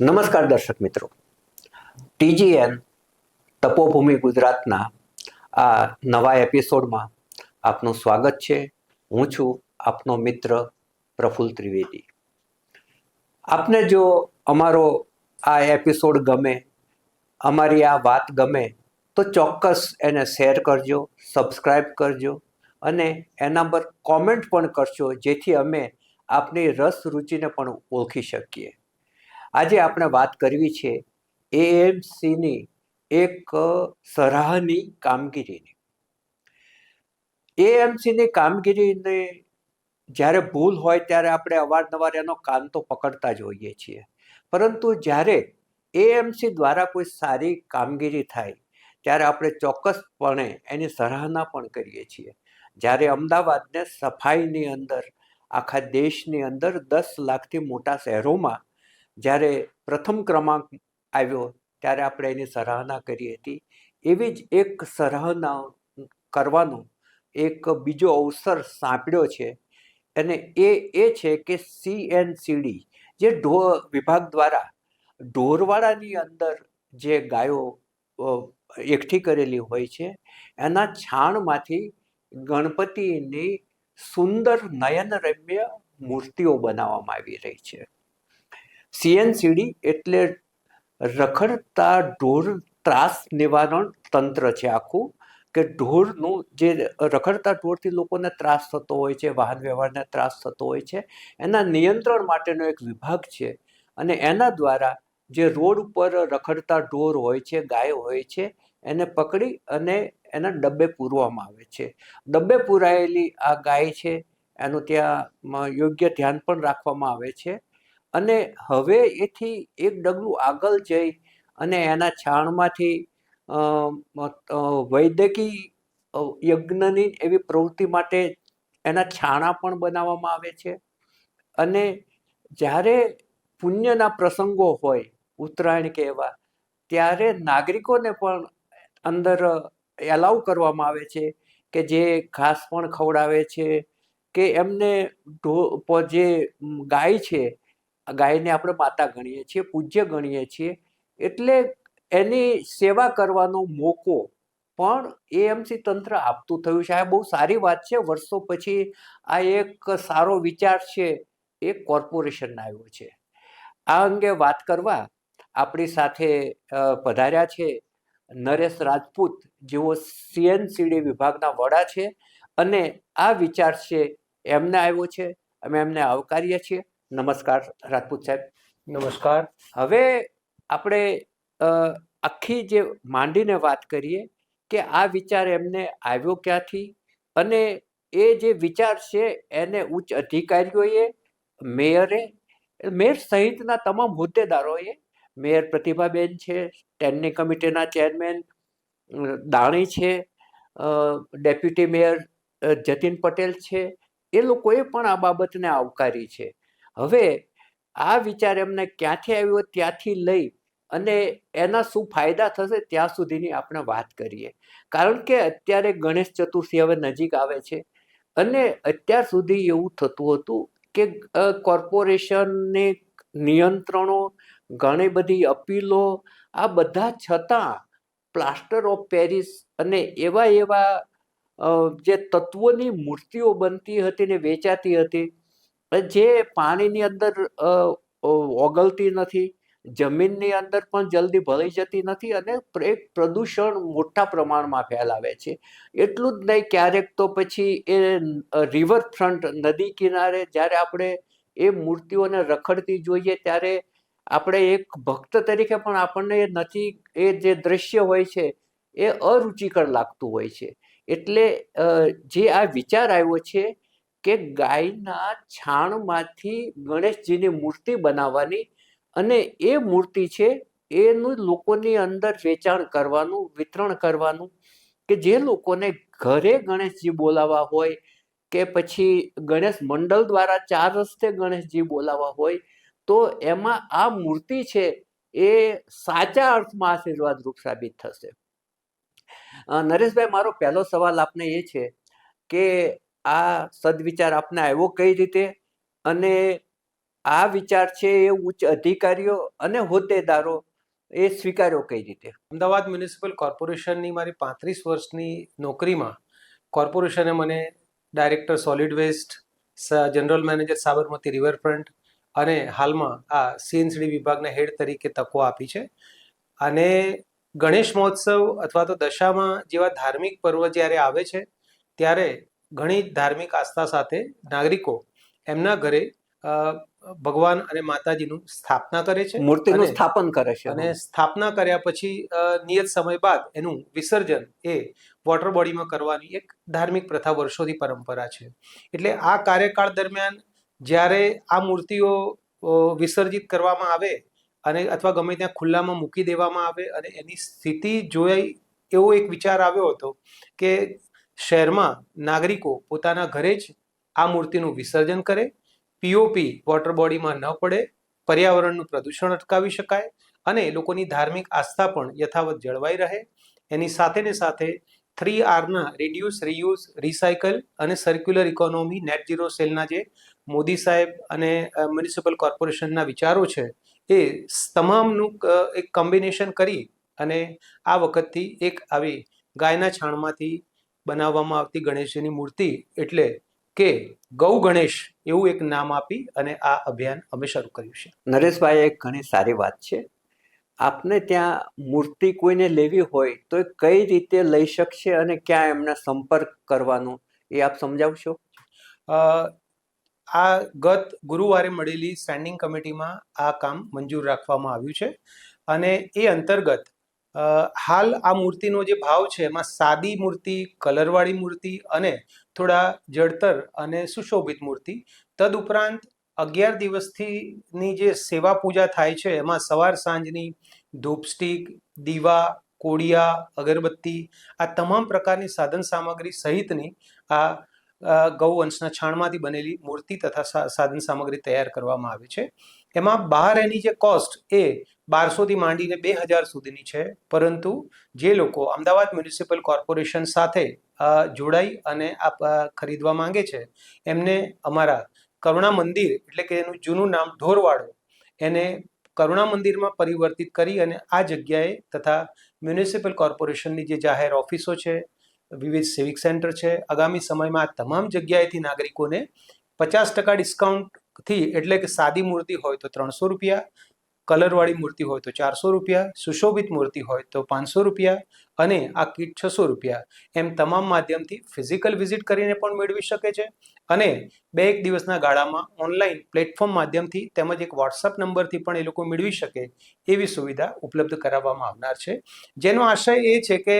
નમસ્કાર દર્શક મિત્રો. ટીજીએન તપોભૂમિ ગુજરાતના આ નવા એપિસોડમાં આપનું સ્વાગત છે. હું છું આપનો મિત્ર પ્રફુલ ત્રિવેદી. આપને જો અમારો આ એપિસોડ ગમે, અમારી આ વાત ગમે, તો ચોક્કસ એને શેર કરજો સબસ્ક્રાઈબ કરજો અને એના પર કોમેન્ટ પણ કરશો જેથી અમે આપની રસ રુચિને પણ ઓળખી શકીએ. આજે આપણે વાત કરવી છે એએમસીની એક સરાહની કામગીરીની. એએમસીની કામગીરીને જ્યારે ભૂલ હોય ત્યારે આપણે અવારનવાર એનો કાન તો પકડતા જ હોઈએ છીએ. પરંતુ જ્યારે એએમસી દ્વારા કોઈ સારી કામગીરી થાય, ત્યારે આપણે ચોક્કસપણે એની સરાહના પણ કરીએ છીએ. જ્યારે અમદાવાદને સફાઈની અંદર, આખા દેશની અંદર દસ લાખથી મોટા શહેરોમાં જ્યારે પ્રથમ ક્રમાંક આવ્યો ત્યારે આપણે એની સરાહના કરી હતી. એવી જ એક સરાહના કરવાનો એક બીજો અવસર સાંપડ્યો છે અને એ એ છે કે સીએનસીડી જે ઢો, વિભાગ દ્વારા ઢોરવાડાની અંદર જે ગાયો એકઠી કરેલી હોય છે, એના છાણમાંથી ગણપતિની સુંદર નયનરમ્ય મૂર્તિઓ બનાવવામાં આવી રહી છે. સીએનસીડી એટલે રખડતા ઢોર ત્રાસ નિવારણ તંત્ર છે આખું, કે ઢોરનું જે રખડતા ઢોરથી લોકોને ત્રાસ થતો હોય છે, વાહન વ્યવહારને ત્રાસ થતો હોય છે, એના નિયંત્રણ માટેનો એક વિભાગ છે. અને એના દ્વારા જે રોડ ઉપર રખડતા ઢોર હોય છે, ગાય હોય છે, એને પકડી અને એના ડબ્બે પૂરવામાં આવે છે. ડબ્બે પૂરાયેલી આ ગાય છે, એનું ત્યાં યોગ્ય ધ્યાન પણ રાખવામાં આવે છે. અને હવે એથી એક ડગલું આગળ જઈ અને એના છાણમાંથી વૈદકી યજ્ઞની એવી પ્રવૃત્તિ માટે એના છાણા પણ બનાવવામાં આવે છે. અને જ્યારે પુણ્યના પ્રસંગો હોય, ઉત્તરાયણ કે એવા, ત્યારે નાગરિકોને પણ અંદર એલાઉ કરવામાં આવે છે કે જે ઘાસ પણ ખવડાવે છે, કે એમને ઢો જે ગાય છે ગાયને આપણે માતા ગણીએ છીએ, પૂજ્ય ગણીએ છીએ. એટલે એની સેવા કરવાનો મોકો પણ એએમસી તંત્ર આપતું થયું છે. આ બહુ સારી વાત છે. વર્ષો પછી આ એક સારો વિચાર છે એ કોર્પોરેશનના આવ્યો છે. આ અંગે વાત કરવા આપણી સાથે પધાર્યા છે નરેશ રાજપૂત, જેઓ સીએનસીડી વિભાગના વડા છે અને આ વિચાર છે એમને આવ્યો છે. અમે એમને આવકારીએ છીએ. નમસ્કાર રાજપૂત સાહેબ. નમસ્કાર. હવે આપણે આખી જે માંડીને વાત કરીએ કે આ વિચાર એમને આવ્યો ક્યાંથી અને એ જે વિચાર છે એને ઉચ્ચ અધિકારીઓએ મેયરે મેયર સહિતના તમામ હોદ્દેદારોએ મેયર પ્રતિભાબેન છે સ્ટેન્ડિંગ કમિટીના ચેરમેન દાણી છે ડેપ્યુટી મેયર જતીન પટેલ છે એ લોકોએ પણ આ બાબતને આવકારી છે. હવે આ વિચાર એમને ક્યાંથી આવ્યો? ત્યાંથી લઈ અને એના શું ફાયદા થશે? ત્યાં સુધીની આપણે વાત કરીએ. કારણ કે અત્યારે ગણેશ ચતુર્થી હવે નજીક આવે છે અને અત્યાર સુધી એવું થતું હતું કે કોર્પોરેશનને નિયંત્રણો, ઘણી બધી અપીલો, આ બધા છતાં પ્લાસ્ટર ઓફ પેરિસ અને એવા એવા જે તત્વોની મૂર્તિઓ બનતી હતી ને વેચાતી હતી જે પાણીની અંદર ઓગળતી નથી, જમીનની અંદર પણ જલ્દી ભળી જતી નથી અને એક પ્રદૂષણ મોટા પ્રમાણમાં ફેલાવે છે. એટલું જ નહીં, ક્યારેક તો પછી એ રિવરફ્રન્ટ નદી કિનારે જ્યારે આપણે એ મૂર્તિઓને રખડતી જોઈએ ત્યારે આપણે એક ભક્ત તરીકે પણ આપણને એ નથી, એ જે દ્રશ્ય હોય છે, એ અરુચિકર લાગતું હોય છે. એટલે જે આ વિચાર આવ્યો છે કે ગાયના છાણમાંથી ગણેશજીની મૂર્તિ બનાવવાની અને એ મૂર્તિ છે એનું લોકોની અંદર વેચાણ કરવાનું, વિતરણ કરવાનું કે જે લોકોને ઘરે ગણેશજી બોલાવવા હોય કે પછી ગણેશ મંડળ દ્વારા ચાર રસ્તે ગણેશજી બોલાવવા હોય તો એમાં આ મૂર્તિ છે એ સાચા અર્થમાં આશીર્વાદ રૂપ સાબિત થશે. નરેશભાઈ, મારો પહેલો સવાલ આપને એ છે કે આ સદવિચાર આપને આવ્યો કઈ રીતે? અને આ વિચાર છે એ ઉચ્ચ અધિકારીઓ અને હોદ્દેદારો એ સ્વીકાર્યો કઈ રીતે? અમદાવાદ મ્યુનિસિપલ કોર્પોરેશનની મારી પાંત્રીસ વર્ષની નોકરીમાં કોર્પોરેશને મને director solid waste general manager Sabarmati riverfront અને હાલમાં આ સીએનસીડી વિભાગના હેડ તરીકે તકો આપી છે. અને ગણેશ મહોત્સવ અથવા તો દશામાં જેવા ધાર્મિક પર્વ જ્યારે આવે છે, ત્યારે ઘણી ધાર્મિક આસ્થા સાથે નાગરિકો એમના ઘરે ભગવાન અને માતાજીનું સ્થાપના કરે છે મૂર્તિનું સ્થાપન કરે છે. અને સ્થાપના કર્યા પછી નિયત સમય બાદ એનું વિસર્જન એ વોટર બોડીમાં કરવાની એક ધાર્મિક પ્રથા વર્ષોથી પરંપરા છે. એટલે આ કાર્યકાળ દરમિયાન જ્યારે આ મૂર્તિઓ વિસર્જિત કરવામાં આવે અને અથવા ગમે ત્યાં ખુલ્લામાં મૂકી દેવામાં આવે અને એની સ્થિતિ જોઈ એવો એક વિચાર આવ્યો હતો કે શહેરમાં નાગરિકો પોતાના ઘરે જ આ મૂર્તિનું વિસર્જન કરે પીઓપી વોટર બોડીમાં ન પડે, પર્યાવરણનું પ્રદૂષણ અટકાવી શકાય અને લોકોની ધાર્મિક આસ્થા પણ યથાવત જળવાઈ રહે. એની સાથે ને સાથે થ્રી આરના રિડ્યુસ રિયુઝ રિસાયકલ અને સર્ક્યુલર ઇકોનોમી નેટ ઝીરો સેલના જે મોદી સાહેબ અને મ્યુનિસિપલ કોર્પોરેશનના વિચારો છે, એ તમામનું એક કોમ્બિનેશન કરી અને આ વખતથી એક આવી ગાયના છાણમાંથી બનાવવામાં આવતી ગણેશજીની મૂર્તિ એટલે કે ગૌ ગણેશ એવું એક નામ આપી અને આ અભિયાન અમે શરૂ કર્યું છે. નરેશભાઈ એક ઘણી સારી વાત છે. આપને ત્યાં મૂર્તિ કોઈને લેવી હોય તો એ કઈ રીતે લઈ શકશે અને ક્યાં એમને સંપર્ક કરવાનો એ આપ સમજાવશો? આ ગત ગુરુવારે મળેલી સ્ટેન્ડિંગ કમિટીમાં આ કામ મંજૂર રાખવામાં આવ્યું છે અને એ અંતર્ગત હાલ આ મૂર્તિનો જે ભાવ છે, એમાં સાદી મૂર્તિ, કલરવાળી મૂર્તિ અને થોડા જળતર અને સુશોભિત મૂર્તિ. તદુપરાંત અગિયાર દિવસથીની જે સેવા પૂજા થાય છે, એમાં સવાર સાંજની ધૂપ સ્ટીક, દીવા કોડિયા અગરબત્તી, આ તમામ પ્રકારની સાધન સામગ્રી સહિતની આ ગૌ ગૌવંશના છાણમાંથી બનેલી મૂર્તિ તથા સાધન સામગ્રી તૈયાર કરવામાં આવે છે. એમાં બહાર એની જે કોસ્ટ એ બારસોથી માંડીને બે હજાર સુધીની છે. પરંતુ જે લોકો અમદાવાદ મ્યુનિસિપલ કોર્પોરેશન સાથે જોડાઈ અને આ ખરીદવા માંગે છે, એમને અમારા કરુણા મંદિર એટલે કે એનું જૂનું નામ ઢોરવાડો, એને કરુણા મંદિરમાં પરિવર્તિત કરી અને આ જગ્યાએ તથા મ્યુનિસિપલ કોર્પોરેશનની જે જાહેર ઓફિસો છે, વિવિધ સિવિક સેન્ટર છે, આગામી સમયમાં આ તમામ જગ્યાએથી નાગરિકોને પચાસ ટકા ડિસ્કાઉન્ટથી એટલે કે સાદી મૂર્તિ હોય તો ત્રણસો રૂપિયા, કલરવાળી મૂર્તિ હોય તો ચારસો રૂપિયા, સુશોભિત મૂર્તિ હોય તો પાંચસો રૂપિયા અને આ કીટ છસો રૂપિયા. એમ તમામ માધ્યમથી ફિઝિકલ વિઝિટ કરીને પણ મેળવી શકે છે અને બે એક દિવસના ગાળામાં ઓનલાઈન પ્લેટફોર્મ માધ્યમથી તેમજ એક વોટ્સઅપ નંબરથી પણ એ લોકો મેળવી શકે એવી સુવિધા ઉપલબ્ધ કરાવવામાં આવનાર છે. જેનો આશય એ છે કે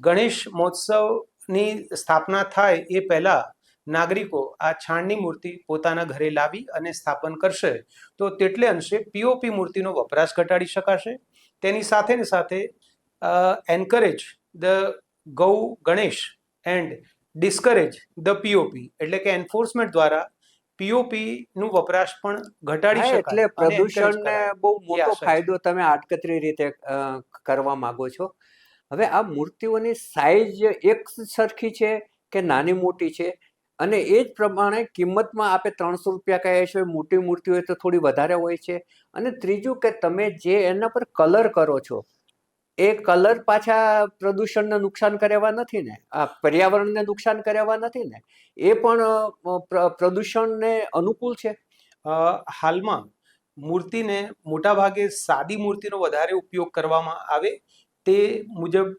ગણેશ મહોત્સવની સ્થાપના થાય એ પહેલા નાગરિકો આ છાણની મૂર્તિ પોતાના ઘરે લાવી અને સ્થાપન કરશે તો તેટલે અંશે પીઓપી મૂર્તિનો વપરાશ ઘટાડી શકાશે. તેની સાથે ને સાથે encourage the Gau Ganesh and discourage the POP એટલે કે એન્ફોર્સમેન્ટ દ્વારા પીઓપી નું વપરાશ પણ ઘટાડી શકાય એટલે પ્રદૂષણને બહુ મોટો ફાયદો તમે આડકતરી રીતે કરવા માંગો છો. હવે આ મૂર્તિઓની સાઈઝ એક સરખી છે કે નાની મોટી છે? અને એ જ પ્રમાણે કિંમતમાં આપે ત્રણસો રૂપિયા કહે છે, મોટી મૂર્તિ હોય તો થોડી વધારે હોય છે. અને ત્રીજું કે તમે જે એના પર કલર કરો છો, એ કલર પાછા પ્રદૂષણને નુકસાન કરેવા નથી ને? આ પર્યાવરણને નુકસાન કરેવા નથી ને? એ પણ પ્ર- પ્રદૂષણને અનુકૂળ છે? હાલમાં મૂર્તિને મોટાભાગે સાદી મૂર્તિનો વધારે ઉપયોગ કરવામાં આવે તે મુજબ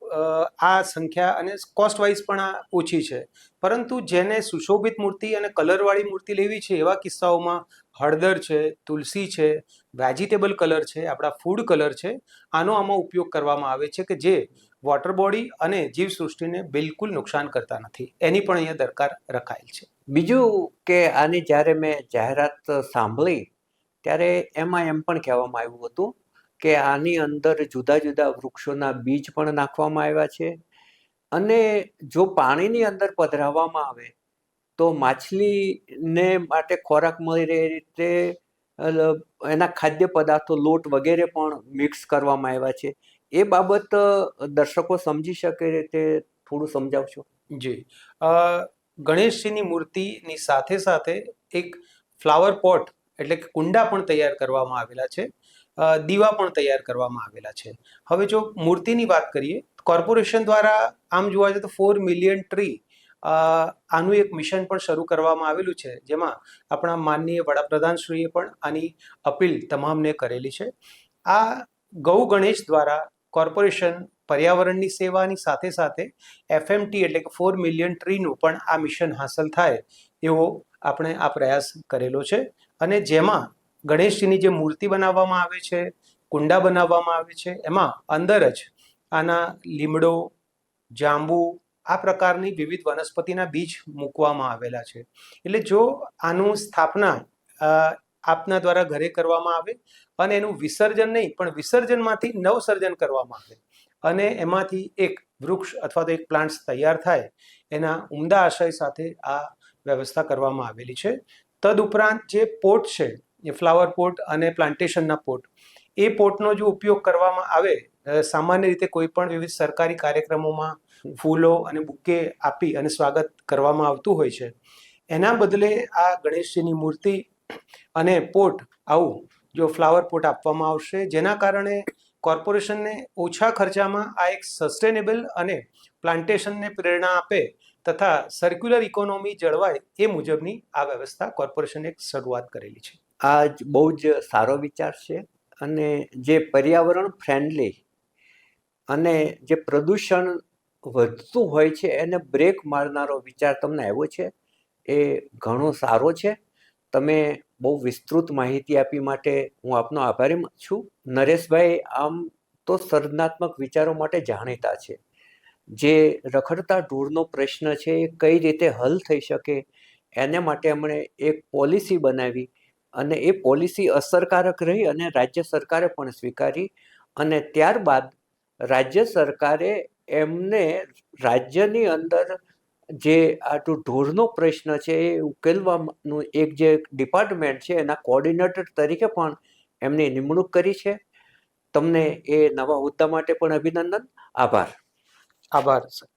આ સંખ્યા અને કોસ્ટ વાઇઝ પણ આ ઓછી છે. પરંતુ જેને સુશોભિત મૂર્તિ અને કલરવાળી મૂર્તિ લેવી છે, એવા કિસ્સાઓમાં હળદર છે, તુલસી છે વેજીટેબલ કલર છે, આપણા ફૂડ કલર છે, આનો આમાં ઉપયોગ કરવામાં આવે છે કે જે વોટર બોડી અને જીવસૃષ્ટિને બિલકુલ નુકસાન કરતા નથી. એની પણ અહીંયા દરકાર રખાયેલ છે. બીજું કે આની જ્યારે મેં જાહેરાત સાંભળી, ત્યારે એમાં એમ પણ કહેવામાં આવ્યું હતું કે આની અંદર જુદા જુદા વૃક્ષોના બીજ પણ નાખવામાં આવ્યા છે. અને જો પાણીની અંદર પધરાવવામાં આવે, તો માછલીને માટે ખોરાક મળી રહે રીતે એના ખાદ્ય પદાર્થો, લોટ વગેરે પણ મિક્સ કરવામાં આવ્યા છે. એ બાબત દર્શકો સમજી શકે રીતે થોડું સમજાવશો? જી. ગણેશજીની મૂર્તિની સાથે સાથે એક ફ્લાવર પોટ એટલે કે કુંડા પણ તૈયાર કરવામાં આવેલા છે. દીવા પણ તૈયાર કરવામાં આવેલા છે. હવે જો મૂર્તિની વાત કરીએ કોર્પોરેશન દ્વારા આમ જોવા જાય તો ફોર મિલિયન ટ્રી આનું એક મિશન પણ શરૂ કરવામાં આવેલું છે. જેમાં આપણા માનનીય વડાપ્રધાનશ્રીએ પણ આની અપીલ તમામને કરેલી છે. આ ગૌ ગણેશ દ્વારા કોર્પોરેશન પર્યાવરણની સેવાની સાથે સાથે એફએમટી એટલે કે ફોર મિલિયન ટ્રીનું પણ આ મિશન હાંસલ થાય એવો આપણે આ પ્રયાસ કરેલો છે. અને જેમાં ગણેશજીની જે મૂર્તિ બનાવવામાં આવે છે, કુંડા બનાવવામાં આવે છે, એમાં અંદર જ આના લીમડો, જાંબુ, આ પ્રકારની વિવિધ વનસ્પતિના બીજ મૂકવામાં આવેલા છે. એટલે જો આનું સ્થાપના આપના દ્વારા ઘરે કરવામાં આવે અને એનું વિસર્જન નહીં, પણ વિસર્જનમાંથી નવસર્જન કરવામાં આવે અને એમાંથી એક વૃક્ષ અથવા તો એક પ્લાન્ટ્સ તૈયાર થાય, એના ઉમદા આશય સાથે આ વ્યવસ્થા કરવામાં આવેલી છે. તદુપરાંત જે પોટ છે ફ્લાવર પોટ અને પ્લાન્ટેશનના પોટ. એ પોટનો જો ઉપયોગ કરવામાં આવે સામાન્ય રીતે કોઈ પણ વિવિધ સરકારી કાર્યક્રમોમાં ફૂલો અને બુકે આપી અને સ્વાગત કરવામાં આવતું હોય છે. એના બદલે આ ગણેશજીની મૂર્તિ અને પોટ આવું જો ફ્લાવર પોટ આપવામાં આવશે, જેના કારણે કોર્પોરેશનને ઓછા ખર્ચામાં આ એક સસ્ટેનેબલ અને પ્લાન્ટેશનને પ્રેરણા આપે તથા સર્ક્યુલર ઇકોનોમી જળવાય એ મુજબની આ વ્યવસ્થા કોર્પોરેશને એક શરૂઆત કરેલી છે. આ જ બહુ જ સારો વિચાર છે અને જે પર્યાવરણ ફ્રેન્ડલી અને જે પ્રદૂષણ વધતું હોય છે એને બ્રેક મારનારો વિચાર તમને આવ્યો છે એ ઘણો સારો છે. તમે બહુ વિસ્તૃત માહિતી આપી માટે હું આપનો આભારી છું. નરેશભાઈ, આમ તો સર્જનાત્મક વિચારો માટે જાણીતા છે. જે રખડતા ઢૂળનો પ્રશ્ન છે એ કઈ રીતે હલ થઈ શકે? એને માટે એમણે એક પોલિસી બનાવી અને એ પોલિસી અસરકારક રહી અને રાજ્ય સરકારે પણ સ્વીકારી અને ત્યારબાદ રાજ્ય સરકારે એમને રાજ્યની અંદર જે આટલું ઢોરનો પ્રશ્ન છે એ ઉકેલવાનું એક જે ડિપાર્ટમેન્ટ છે એના કોઓર્ડિનેટર તરીકે પણ એમની નિમણૂક કરી છે. તમને એ નવા હોદ્દા માટે પણ અભિનંદન. આભાર. આભાર, સર.